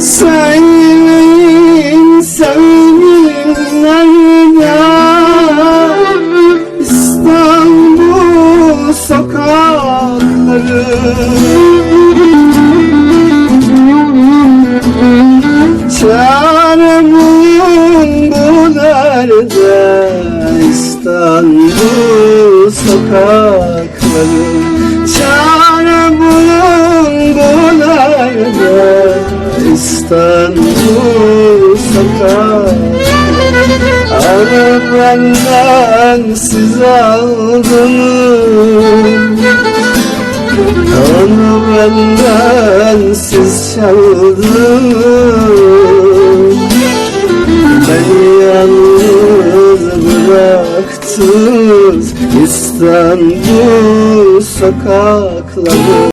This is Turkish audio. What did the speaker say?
Söyleyin söyleyin nerede İstanbul sokakları. Çare bu nerede? İstanbul sokakları İstanbul sokakları Arı benden siz aldınız. Onu benden siz çaldınız. Beni yalnız bıraktınız. İstanbul sokakları